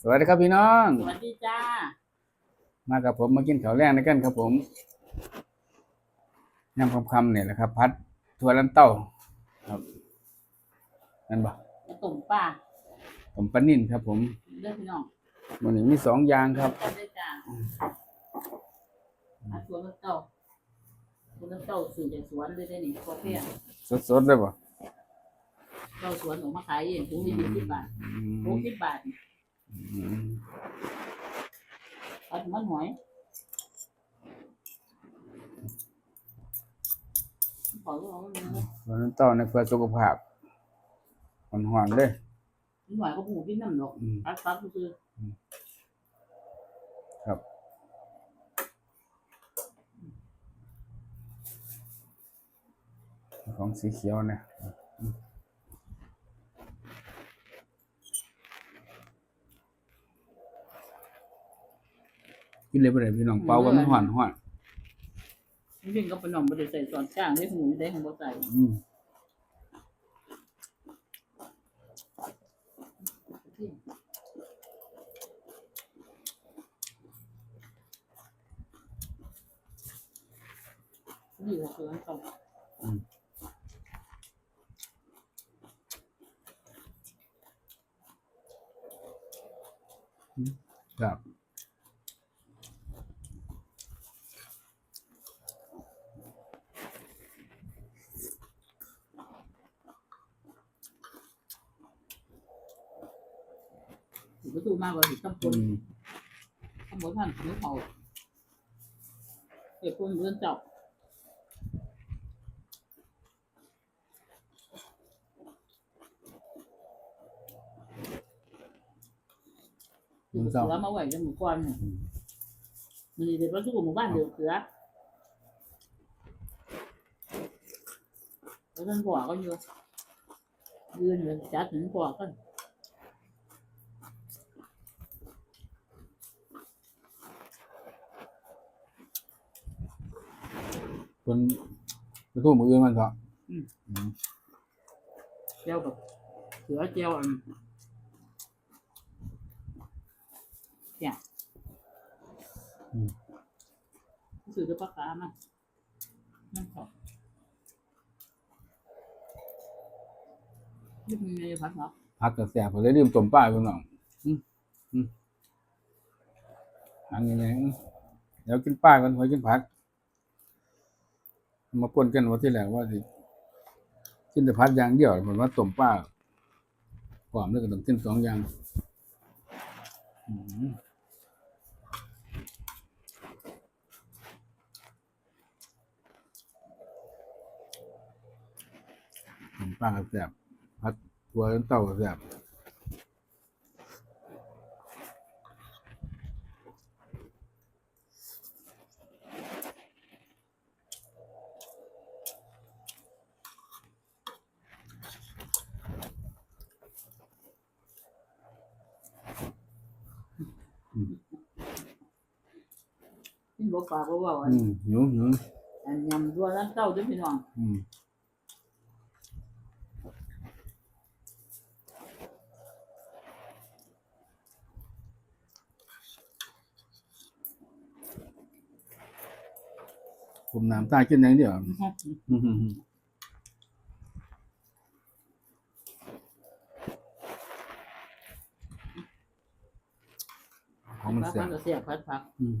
สวัสดีครับพี่น้อง สวัสดีจ้า มากับผมมากินข้าวแรงด้วยกันครับผมยำคำๆเนี่ยแหละครับ พัดถั่วลันเต้าครับนั่นบ่กระตุ่มป้าผมปลานิ่นครับ ผมเลือกพี่น้องวันนี้มีสองอย่างครับกันได้จ้าอาสวนน้ำเต้าสวนน้ำเต้าสื่อจากสวนเลยได้นี่พอเพียงสดๆเลยบ่ เต้าสวนออกมาขายเองถุงละยี่สิบบาทอืถุงมสิบบาทอืมเอาถุงมันหอยขอร้องมันนะถั่วลันเต้าในเพื่อสุขภาพหวานๆเลยมันหอยก็หูกินน้ำหนกอืมอัดฟักคือครับของสีเขียวเนี่ย กินเลยไปเลยพี่น้องเปล่าก็มันหวานหวานมันวิ่งก็เป็นหน่อมบริใส่สอนจ้างได้หูได้ของบ่ใส่อืมนี่ก็คือน้ำเต้าครับ ถือประตู มากกว่าถือตำปอืนมตำบลท่านถือเขาเก็บคนเรือนเจ้ามึงเสืเศร้าอมาไหวกันหมู่ก้อนเนี่ยมันนี่เด็กว่าทุกหมู่บ้านเดือดเสือแล้วท่านบอกก็อยู่ยืนเลยจัดถึงบอกกัน นไปทู่มืออื่นมันก็เจียวกับเสือเจียวอันเนี่ยสื่อจะประกาศนะนั่นขอนี่มันมีพัดเหรอพักกระแสผมเลยดื่มต้มปลาพี่น้องอืมอืมอันนี้เลยอืมเดี๋ยวกินปลากันไว้กินผัก มาปนกันว่าที่แรกว่าสิกินแต่พัดอย่างเดียวผมว่าต้มปลาความแล้วก็ต้องกินสองอย่างอืมต้มปลาก็แซ่บพัดตัวเต่าก็แซ่บ กินบ่ปากบ่เว่าอันอืมหิวหิวอันยำตัวนั้นเต้าด้วยพี่น้องอืมผมน้ำตากินอย่างเดียวอืมของมันพักเสียมันก็เสียพัดพัก อืม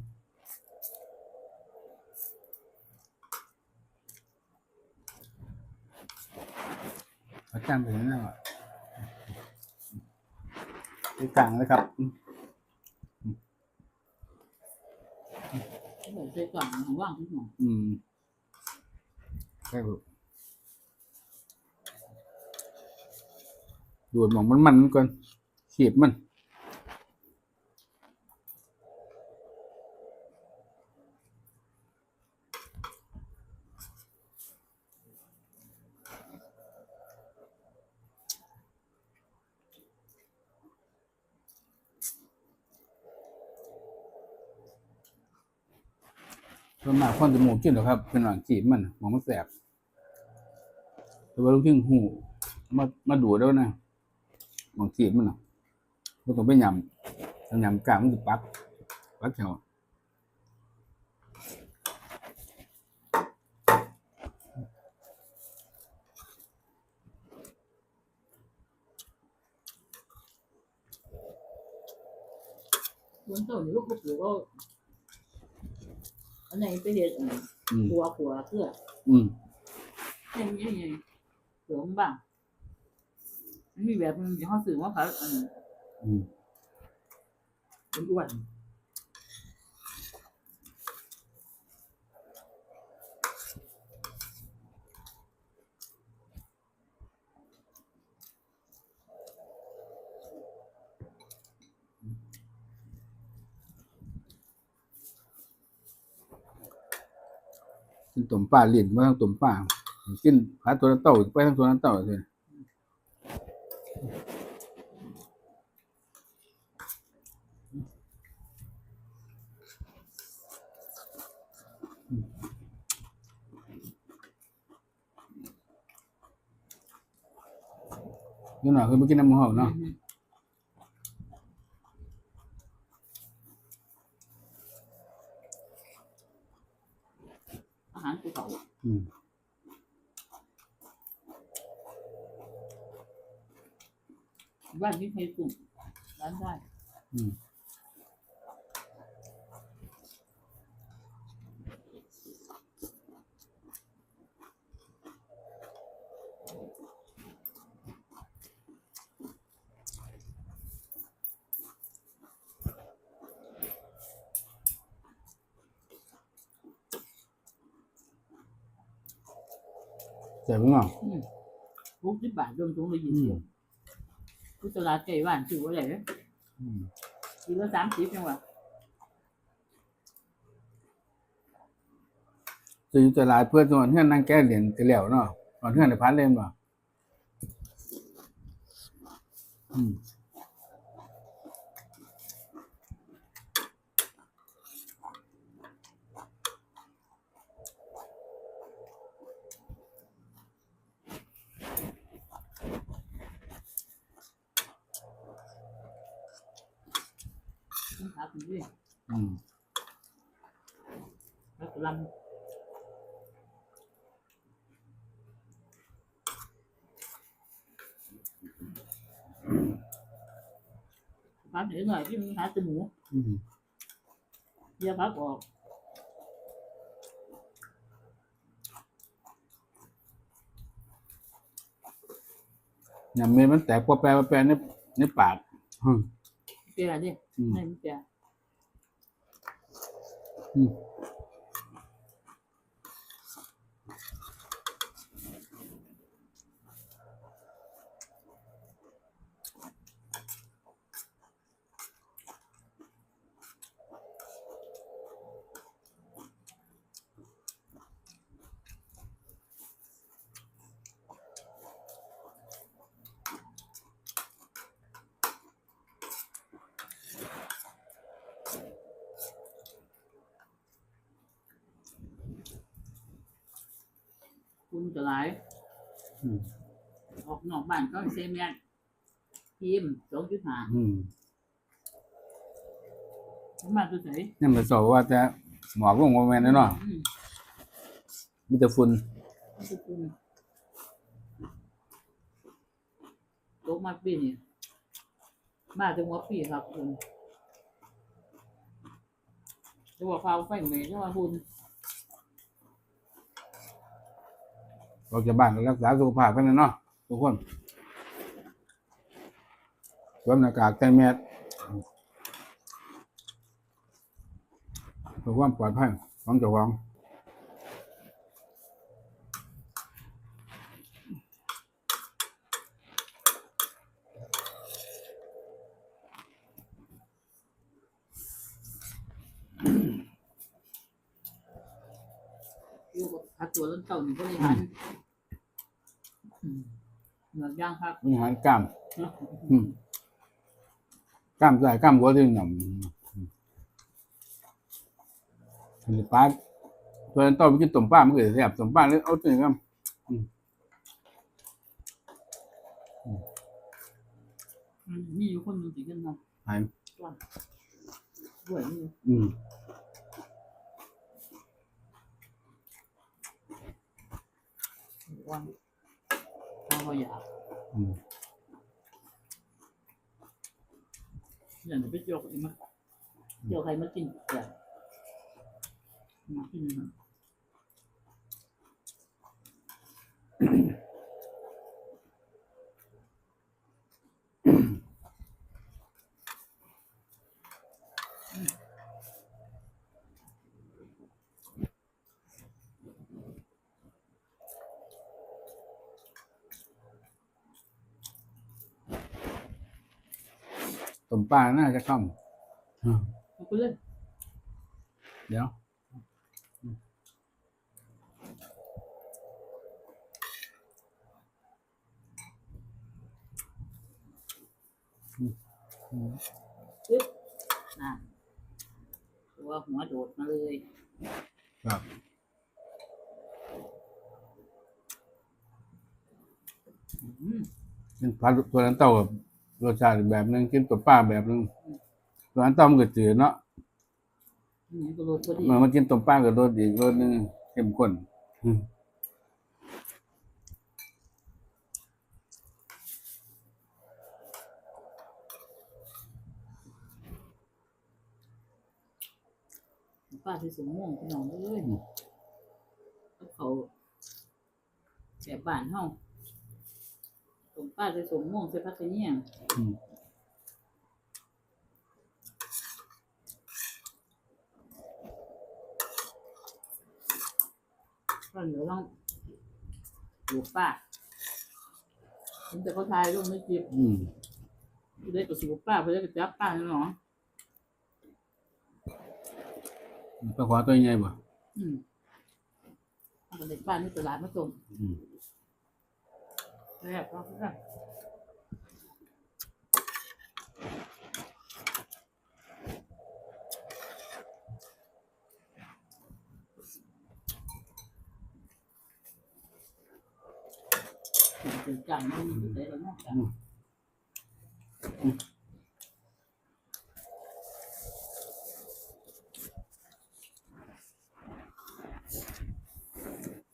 อาจารย์ไปไหนแล้วอะไปกลางเลยครับอืมเหมือนใส่กล่องของว่างพี่น้องอืมใช่ครับดูดหมองมันมันๆก่อนขีบมัน ส่วนมากคนจะหมูกินหรอครับเป็นหลังจีบมันหมองมันแสบแต่ว่าลูกทิ้งหูมามาดูแล้วนะบางทีมันน่ะมันต้องไปยำถ้ายำกลางมันจะปักปักแถวคนเจ้านี่ลูกก็ปลูกก็ อันไหนไปเห็ดอันนี้อืมขัวขัวเพื่ออืมให้มันยังไงเสือมันบ้างมันมีแบบมันเขาสื่อว่าเขาอันนี้อืม เป็นอ้วน กินต้มปลาเลี้ยงมาทั้งต้มปลากินหาตัวนั้นเต่าไปทั้งตัวนั้นเต่าเลยนี่หน่อยคือไปกินน้ำมันหอมเนาะ อืมอาหารภูเขา อืม บ้านนี้ใครปลูกร้านได้อืมเจ๋งเนาะอืมหกสิบบาทรวมถุงละยี่อืสิมบ กุตลาดไก่บ้านถือว่าอะไรเนี่ยอืมกิโลสามสิบจังหวะจะอยู่ตลาดเพื่อนตอนเพื่อนนั่งแก้เหรียญกันแล้วเนาะตอนเพื่อนในพันเล่นบ่อืม ต้องหาคุณด้วยอืมแล้วก็ลำพักเหนือหน่อยที่มีหาแตหมูอืมเยอะพักออกยำเมนมันแตกปอแปรปอแปรในในปากอืมเปียดิอืม ไจะหลายอืม ออกนอกบ้านก็เซเมียนทีมสองจุดห้าอืมมาตัวไหนนี่มันสอบว่าจะหมอกลงโมเมนต์เนาะอืมมีแต่ฝุ่นมันคือคุณโตมาปีนี่มาถึงหัว่าปีครับคุณจะว่าฟ้าไฟไหมจะว่าคุณ ออกจากบ้านรักษาสุขภาพกันนะเนาะทุกคนสวมหน้ากากใส่แมสเพื่อความปลอดภัยของเจ้าของอยู่กับพักตัวต้นเต่าหนึ่งก็เลยหัน เหมือนย่างครับมีอาหารกล้ามอืมกล้ามใส่กล้ามหัวที่หนำอันนี้ปลาตัวนั้นต้มไปกินต้มปลามันก็จะแซ่บต้มปลาเลยเอาตัวนี้ครับอืมอืมมันมีอยู่คนหนึงสิขึ้นมาหายด้วยนี่อืมวันถ้า เขาอยากอืมอยากจะไปโยกอีกมั้ยโยกใครมากินอย่างมากินนะ มปลาน่าจะค่ำอืมเอาไปเลยเดี๋ยวอืมอืมปึ๊บน่ะตัวหัวโดดมาเลยครับอืมกินปลาตัวนั้นเต้ากับ รสชาติแบบหนึงกินตัวปลาแบบหนึงตัวนั้นเต้ามันก็จืดเนาะนี่ก็โรยพอดีเมื่อมากินต้มปลากับรสอีกรสหนึงเข้มข้นอืมป้าที่สมม่วงพี่น้องเลยแล้วเขาแบบบ้านเฮา สมป้าที่สมม่วงใส่พักกระเนียงอืม ก็เดี๋ยวต้องดูป้าเห็นแต่เขาทายลงไม่จิบอืมเด็กกับสูป้าเพื่อนก็จับป้าเนาะปลาขวาตัวใหญ่บ่อืมเอาไปเด็กป้านี่ตลาดมาส่งอืม แรกก็แรกถึงจังไม่มีอะไรแล้วนอกจาก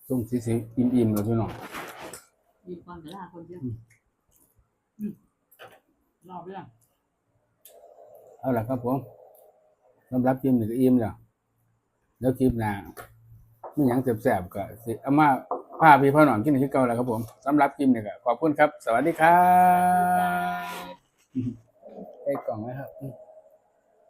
ตรงสีสีอิ่มๆแล้วพี่น้อง มีความแต่ละคนเยอะอืมรอบเรื่องเอาล่ะครับผมสำหรับคลิปนี้ก็อิ่มแล้วแล้วคลิปหน้ามีหยังแสบๆก็สิเอามาพาพี่พ่อหนองกินคือเก่าแล้วครับผมสำหรับคลิปนี้ก็ขอบคุณครับ สวัสดีครับใกล้กล่องไหมครับ